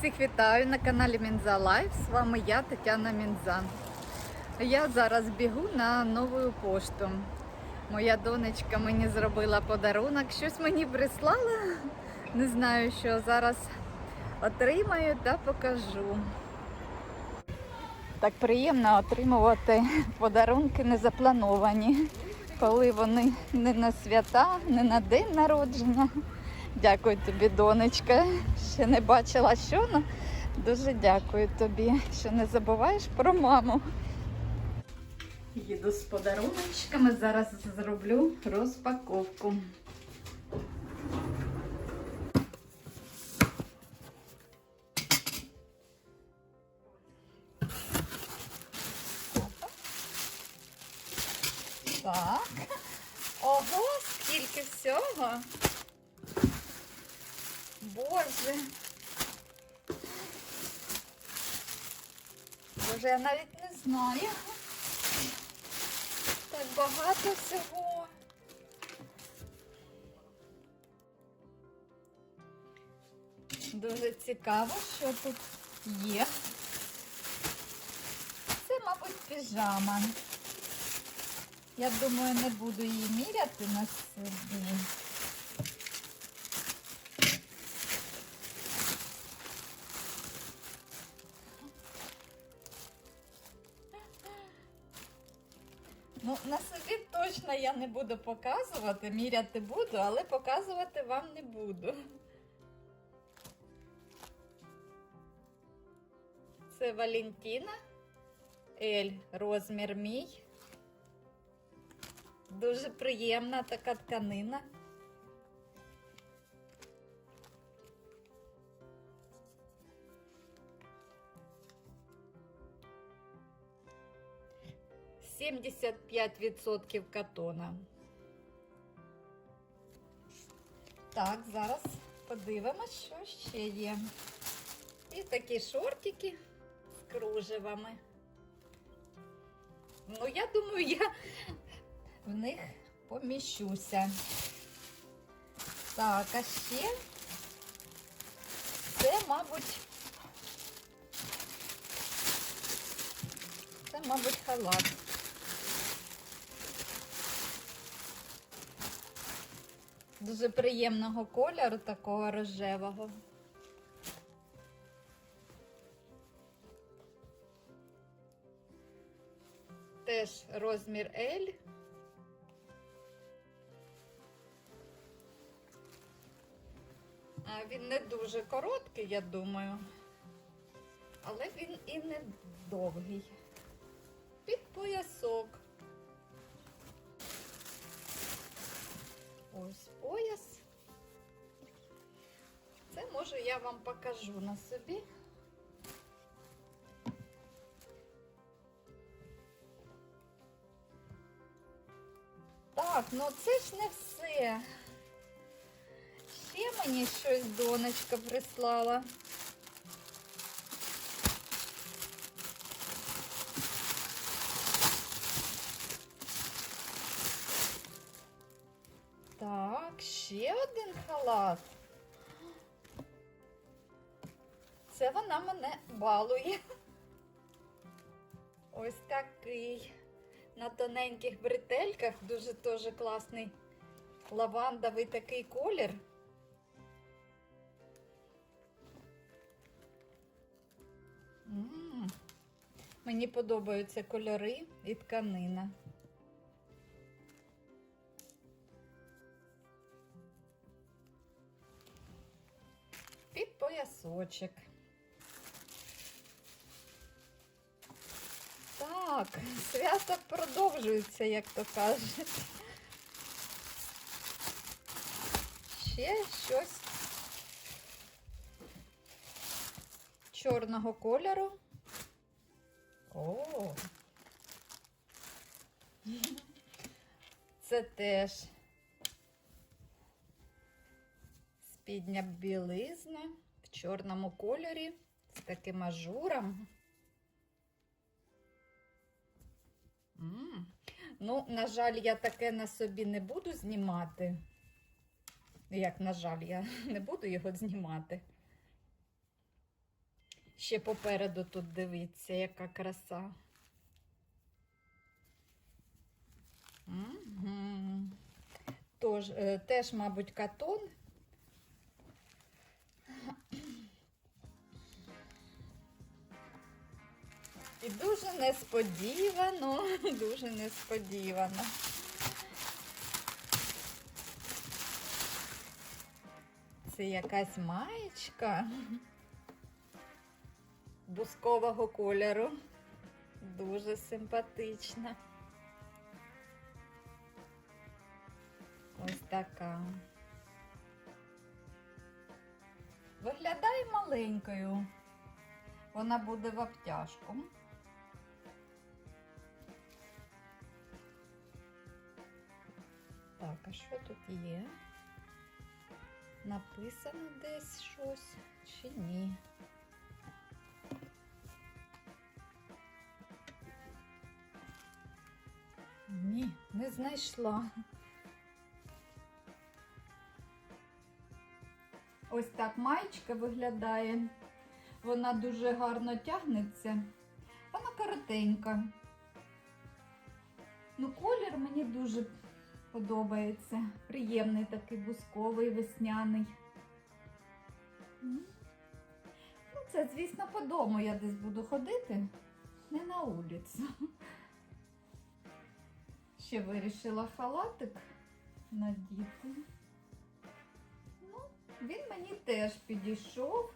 Всіх вітаю на каналі Мінза Лайф. З вами я, Тетяна Мінза. Я зараз бігу на нову пошту. Моя донечка мені зробила подарунок, щось мені прислала. Не знаю, що зараз отримаю та покажу. Так приємно отримувати подарунки незаплановані, коли вони не на свята, не на день народження. Дякую тобі, донечка. Ще не бачила що, але дуже дякую тобі, що не забуваєш про маму. Їду з подаруночками, зараз зроблю розпаковку. Я навіть не знаю. Так багато всього. Дуже цікаво, що тут є. Це, мабуть, піжама. Я думаю, не буду її міряти на собі. Не буду показувати, міряти буду, але показувати вам не буду. Це Валентина. Ель, розмір мій. Дуже приємна така тканина. Сімдесят п'ять відсотків катона. Так, зараз подивимось, що ще є. І такі шортики з кружевами. Ну, я думаю, я в них поміщуся. Так, а ще це, мабуть, це, мабуть, халат. Дуже приємного кольору, такого рожевого. Теж розмір L. А він не дуже короткий, я думаю. Але він і не довгий. Під поясок. Ось пояс. Це може я вам покажу на собі. Так, ну це ж не все. Ще мені щось донечка прислала. Ще один халат. Це вона мене балує. Ось такий. На тоненьких бретельках дуже теж класний лавандовий такий колір. М, Мені подобаються кольори і тканина. Поясочок. Так, свято продовжується, як то кажуть. Ще щось чорного кольору. О! Це теж спідня білизна чорному кольорі з таким ажуром. М. Ну, на жаль, я таке на собі не буду знімати. Як, на жаль, я не буду його знімати. Ще попереду тут дивіться, яка краса. Угу. Тож, е, теж, мабуть, катон. І дуже несподівано, дуже несподівано. Це якась маєчка бускового кольору. Дуже симпатична. Ось така. Виглядає маленькою. Вона буде в обтяжку. Так, а що тут є? Написано десь щось чи ні? Ні, не знайшла. Ось так маєчка виглядає. Вона дуже гарно тягнеться. Вона коротенька. Ну, колір мені дуже подобається. Приємний такий бусковий, весняний. Ну, це, звісно, по дому я десь буду ходити, не на вулицю. Ще вирішила халатик надіти. Ну, він мені теж підійшов.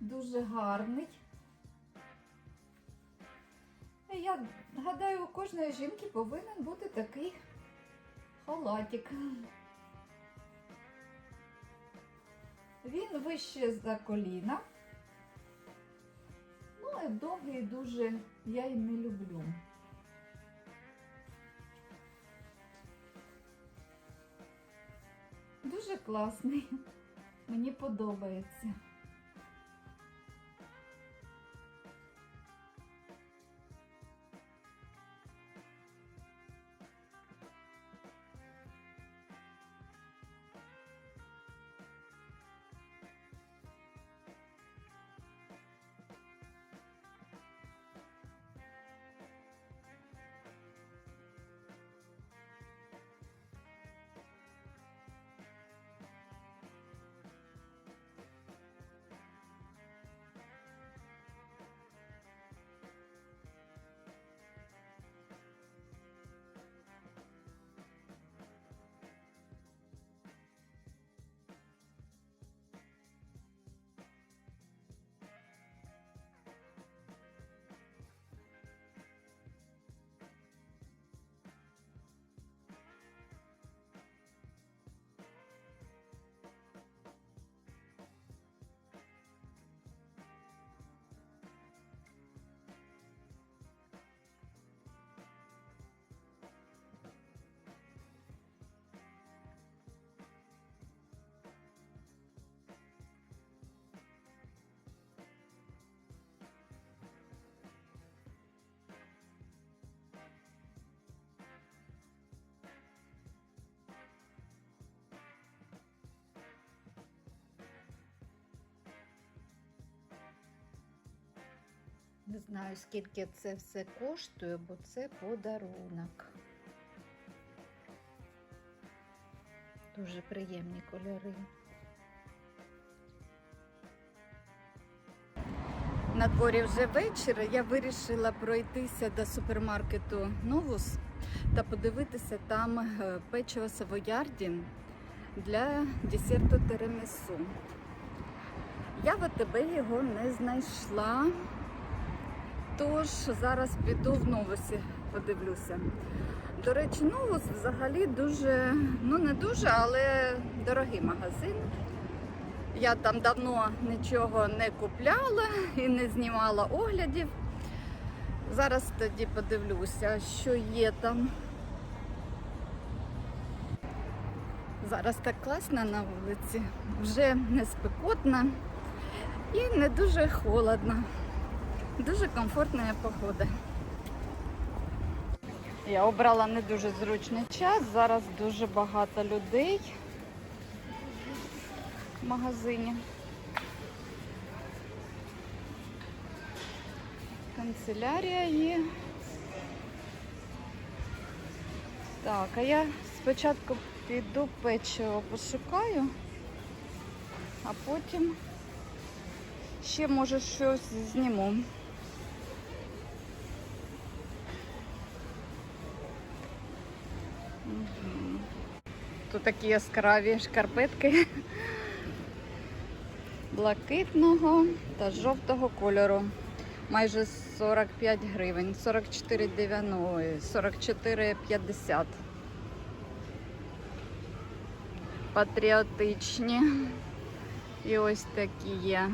Дуже гарний. Я гадаю, у кожної жінки повинен бути такий халатик. Він вище за коліна. Ну і довгий дуже я і не люблю. Дуже класний. Мені подобається. Не знаю, скільки це все коштує, бо це подарунок. Дуже приємні кольори. На дворі вже вечір. Я вирішила пройтися до супермаркету Новус та подивитися там е, печиво савоярді для десерту теремісу. Я в АТБ його не знайшла. Тож зараз піду в новусі, подивлюся. До речі, новус взагалі дуже, ну не дуже, але дорогий магазин. Я там давно нічого не купляла і не знімала оглядів. Зараз тоді подивлюся, що є там. Зараз так класно на вулиці, вже не спекотно і не дуже холодно. Дуже комфортна погода. Я обрала не дуже зручний час. Зараз дуже багато людей в магазині. канцелярія є. Так, а я спочатку піду печиво пошукаю, а потім ще може щось зніму. Тут такі яскраві шкарпетки блакитного та жовтого кольору. Майже 45 гривень, 44,90, 44,50. Патріотичні. І ось такі є.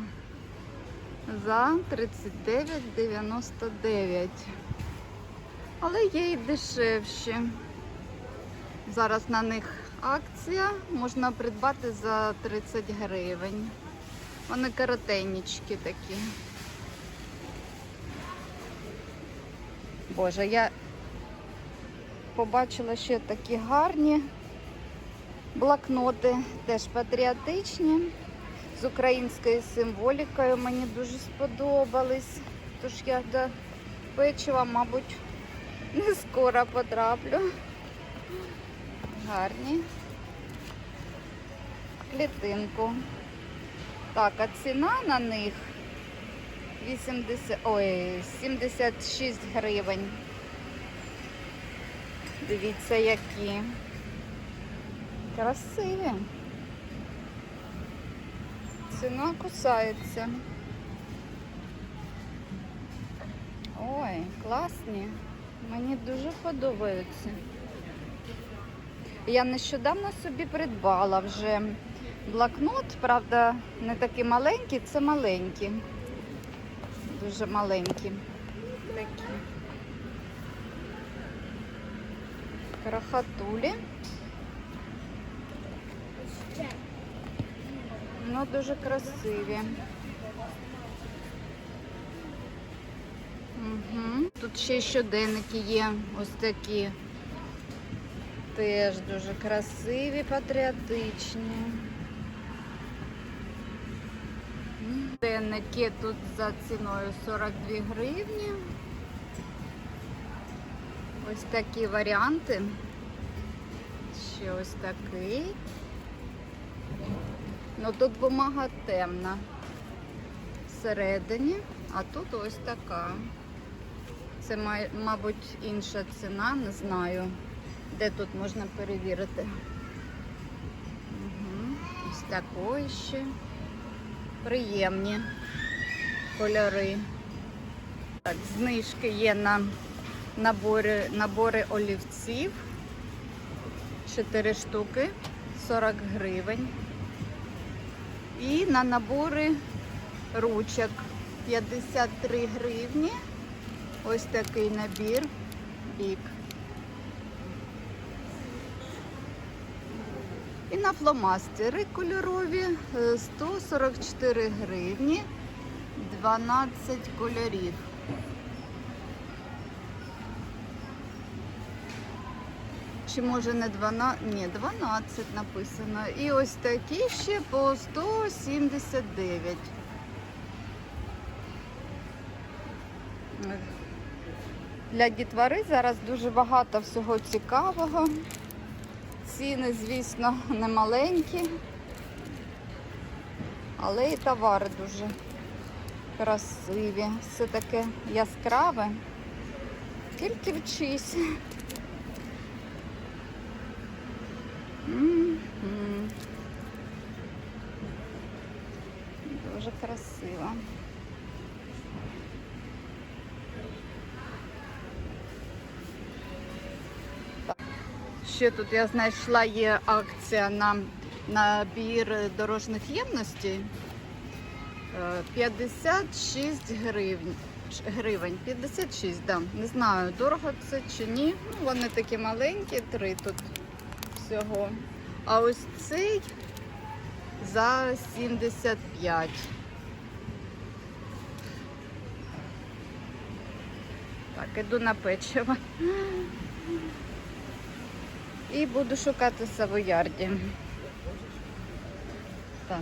За 39,99. Але є і дешевші. Зараз на них акція можна придбати за 30 гривень. Вони коротеннички такі. Боже, я побачила ще такі гарні блокноти, теж патріотичні, з українською символікою. Мені дуже сподобались. Тож я до печива, мабуть, не скоро потраплю. Гарні. Клітинку. Так, а ціна на них 80, ой, 76 гривень. Дивіться, які. Красиві. Ціна кусається. Ой, класні. Мені дуже подобаються. Я нещодавно собі придбала вже блокнот, правда, не такий маленький, це маленький. Дуже маленькі. Такі. Крахатулі. Ну, дуже красиві. Угу. Тут ще щоденники є ось такі. Теж дуже красиві, патріотичні. Денники тут за ціною 42 гривні. Ось такі варіанти. Ще ось такий. Ну тут бумага темна всередині, а тут ось така. Це, мабуть, інша ціна, не знаю, де тут можна перевірити. Угу. Ось такої ще приємні кольори. Так, знижки є на набори, набори олівців. 4 штуки, 40 гривень. І на набори ручок 53 гривні. Ось такий набір бік. І на фломастери кольорові е, 144 гривні, 12 кольорів. Чи може не 12? Ні, 12 написано. І ось такі ще по 179. Для дітвори зараз дуже багато всього цікавого. Ціни, звісно, не маленькі, але і товари дуже красиві. Все таке яскраве. Тільки вчись. Дуже красиво. Ще тут я знайшла є акція на набір дорожніх ємностей. Е, 56 гривень. Гривень. 56, да. Не знаю, дорого це чи ні. Ну, вони такі маленькі, три тут всього. А ось цей за 75. Так, іду на печиво. І буду шукати савоярді. Так.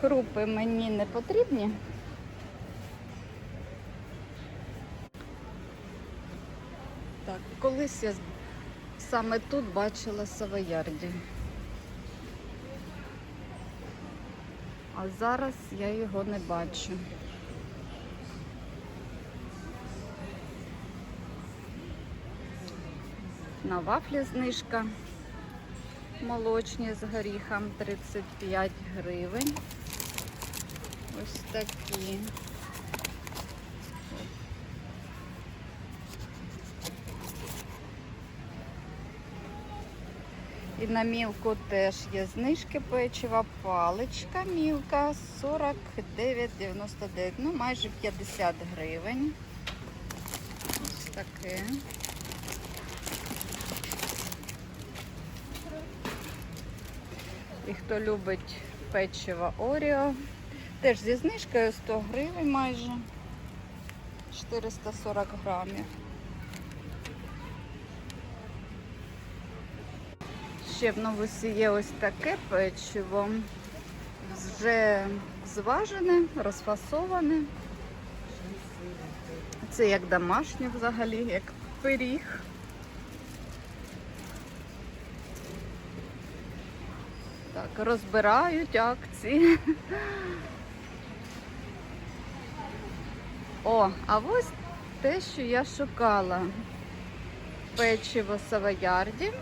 Крупи мені не потрібні. Так, колись я саме тут бачила савоярді. А зараз я його не бачу. На вафлі знижка молочні з горіхом 35 гривень. Ось такі. І на мілку теж є знижки печива, паличка мілка 49,99, ну майже 50 гривень. Ось таке. І хто любить печиво Оріо, теж зі знижкою 100 гривень майже 440 грамів. Ще в новусі є ось таке печиво, вже зважене, розфасоване. Це як домашнє взагалі, як пиріг. Розбирають акції. О, а ось те, що я шукала. Печиво Савоярді.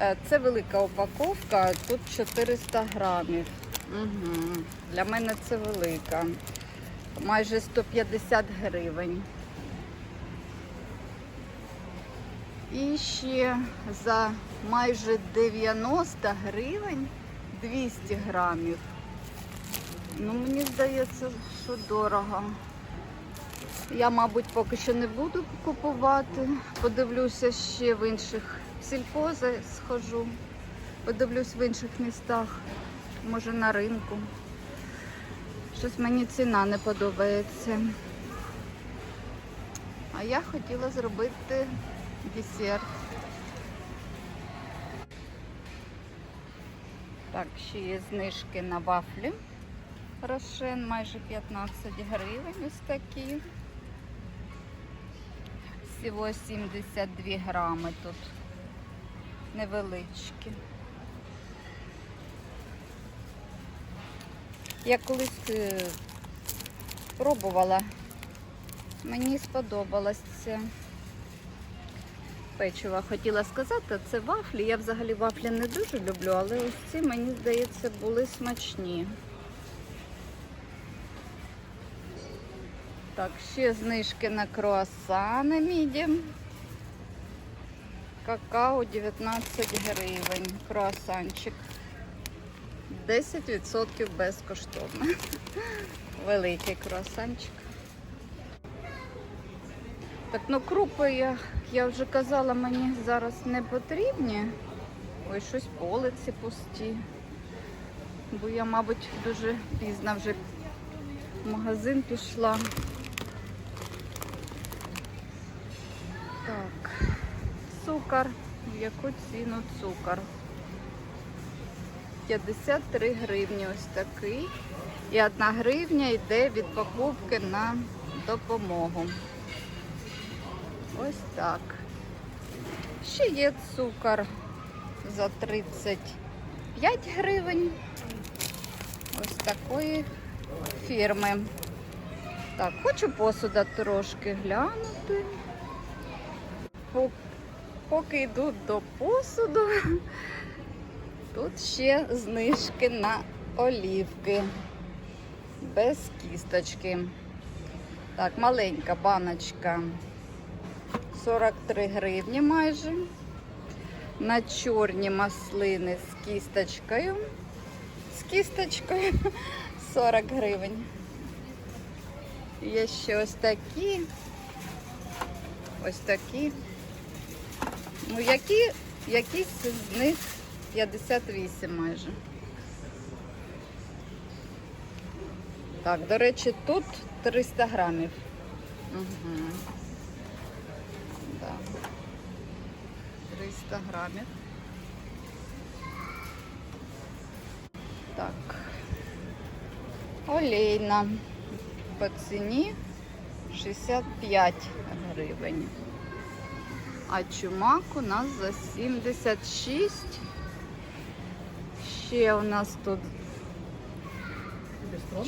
Е, Це велика упаковка, тут 400 грамів. Угу. Для мене це велика. Майже 150 гривень. І ще за майже 90 гривень 200 грамів. Ну, мені здається, що дорого. Я, мабуть, поки що не буду купувати. Подивлюся ще в інших сільпози схожу. Подивлюсь в інших містах, може на ринку. Щось мені ціна не подобається. А я хотіла зробити десерт. Так, ще є знижки на вафлі. Рошен майже 15 гривень ось такі. Всього 72 грами тут. Невеличкі. Я колись е, пробувала. Мені сподобалось це печиво. Хотіла сказати, це вафлі. Я взагалі вафлі не дуже люблю, але ось ці, мені здається, були смачні. Так, ще знижки на круасани мідім. Какао 19 гривень. Круасанчик. 10% безкоштовно. Великий круасанчик. Так, ну крупи я, я вже казала, мені зараз не потрібні. Ой, щось полиці пусті. Бо я, мабуть, дуже пізно вже в магазин пішла. Так, цукор. В яку ціну цукор? 53 гривні ось такий. І одна гривня йде від покупки на допомогу. Ось так. Ще є цукор за 35 гривень. Ось такої фірми. Так, хочу посуда трошки глянути. Поки йду до посуду, тут ще знижки на олівки. Без кісточки. Так, маленька баночка 43 гривні майже. На чорні маслини з кісточкою. З кісточкою 40 гривень. Є ще ось такі. Ось такі. Ну, які, якісь з них 58 майже. Так, до речі, тут 300 грамів. Угу. Да. 300 грамів. Так. Олейна по ціні 65 гривень. А чумак у нас за 76. Ще у нас тут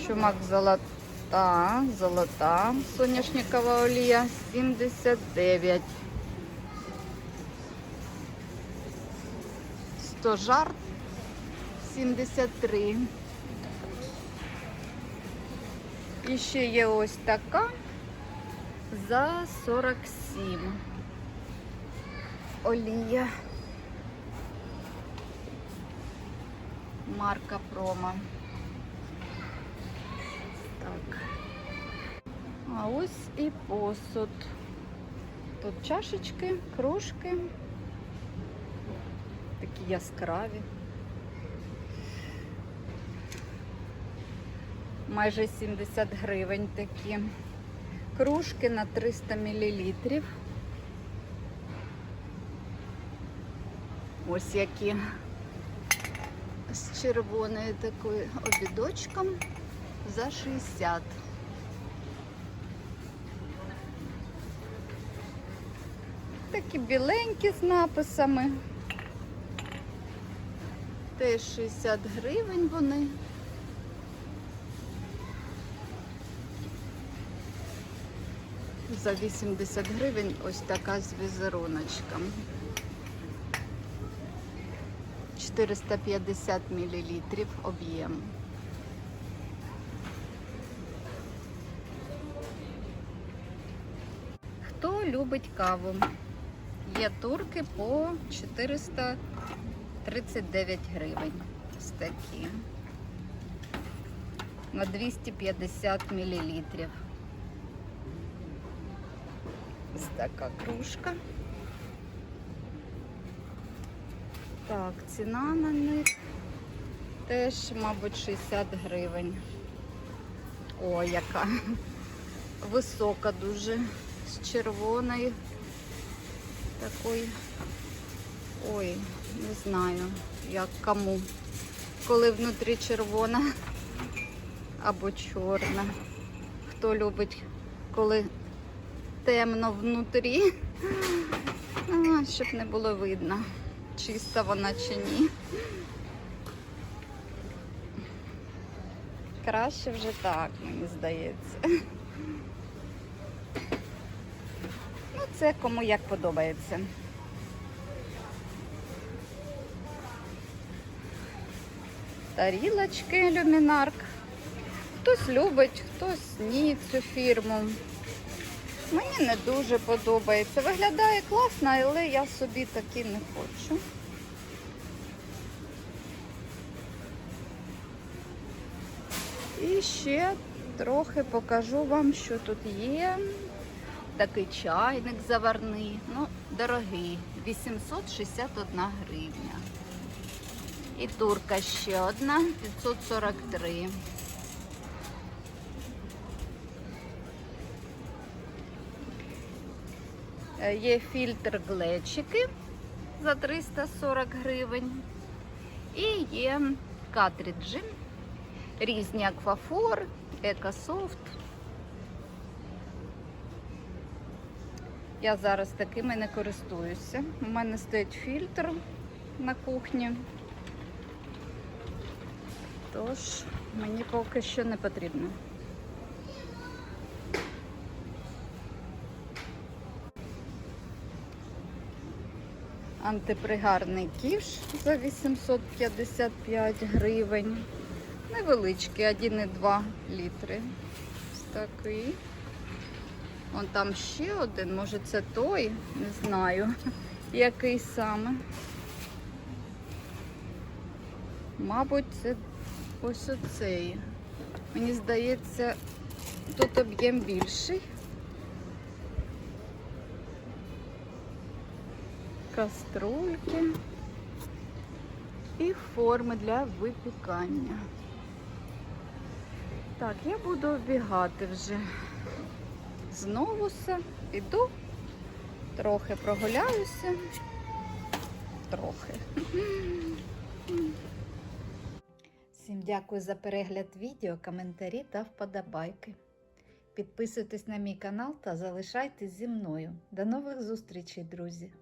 чумак золота, золота, соняшникова олія 79. Стожар 73. І ще є ось така за 47. Олія. Марка промо. Так. А ось і посуд. Тут чашечки, кружки. Такі яскраві. Майже 70 гривень такі. Кружки на 300 мл. Ось які з червоною такою обідочком за 60. Такі біленькі з написами. Теж 60 гривень вони. За 80 гривень ось така з візеруночком. 450 мл об'єм. Хто любить каву? Є турки по 439 гривень. Ось такі. На 250 мл. Ось така кружка. Так, ціна на них теж, мабуть, 60 гривень. О, яка висока дуже, з червоною такою. Ой, не знаю, як кому. Коли внутрі червона або чорна. Хто любить, коли темно внутрі, щоб не було видно чиста вона чи ні. Краще вже так, мені здається. Ну, це кому як подобається. Тарілочки люмінарк. Хтось любить, хтось ні цю фірму. Мені не дуже подобається. Виглядає класно, але я собі такі не хочу. І ще трохи покажу вам, що тут є. Такий чайник заварний, ну, дорогий, 861 гривня. І турка ще одна, 543. Е, Є фільтр глечики за 340 гривень. І є картриджі, різні аквафор, екософт. Я зараз такими не користуюся. У мене стоїть фільтр на кухні. Тож мені поки що не потрібно. Антипригарний ківш за 855 гривень. Невеличкий, 1,2 літри. Ось такий. Вон там ще один, може це той, не знаю, який саме. Мабуть, це ось оцей. Мені здається, тут об'єм більший. Каструльки і форми для випікання. Так, я буду оббігати вже. Знову все, іду, трохи прогуляюся, трохи. Всім дякую за перегляд відео, коментарі та вподобайки. Підписуйтесь на мій канал та залишайтесь зі мною. До нових зустрічей, друзі!